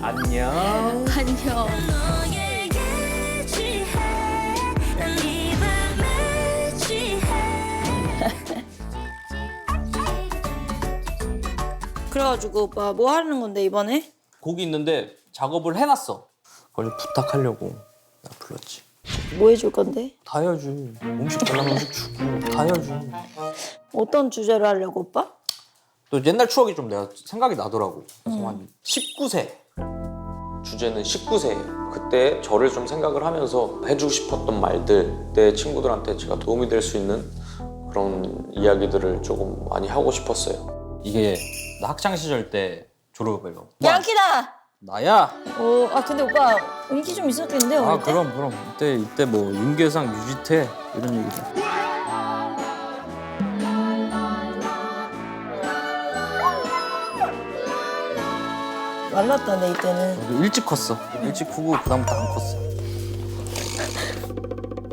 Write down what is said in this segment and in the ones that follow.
안녕. 안녕. 그래가지고 오빠 뭐 하는 건데 이번에? 곡이 있는데 작업을 해놨어. 그걸 부탁하려고 나 불렀지. 뭐 해줄 건데? 다 해야지. 음식 달라면 음식 주고 다 해야지. 어떤 주제로 하려고 오빠? 또 옛날 추억이 좀 내가 생각이 나더라고. 그래서 한 19세. 주제는 19세예요. 그때 저를 좀 생각을 하면서 해주고 싶었던 말들, 내 친구들한테 제가 도움이 될 수 있는 그런 이야기들을 조금 많이 하고 싶었어요. 이게 나 학창 시절 때 졸업 앨범. 양키다. 나야. 어, 아 근데 오빠 인기 좀 있었겠는데 어릴 아 때? 그럼 그럼 이때 이때 뭐 윤계상, 유지태 이런 얘기들. 말랐다네 이때는. 일찍 컸어. 일찍 크고 그다음부터 안 컸어.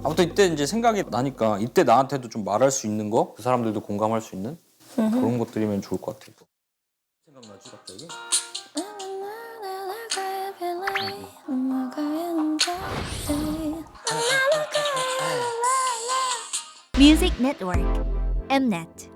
아무튼 이때 이제 생각이 나니까 이때 나한테도 좀 말할 수 있는 거, 그 사람들도 공감할 수 있는 그런 것들이면 좋을 것 같아. 생각나지 갑자기? Music Network Mnet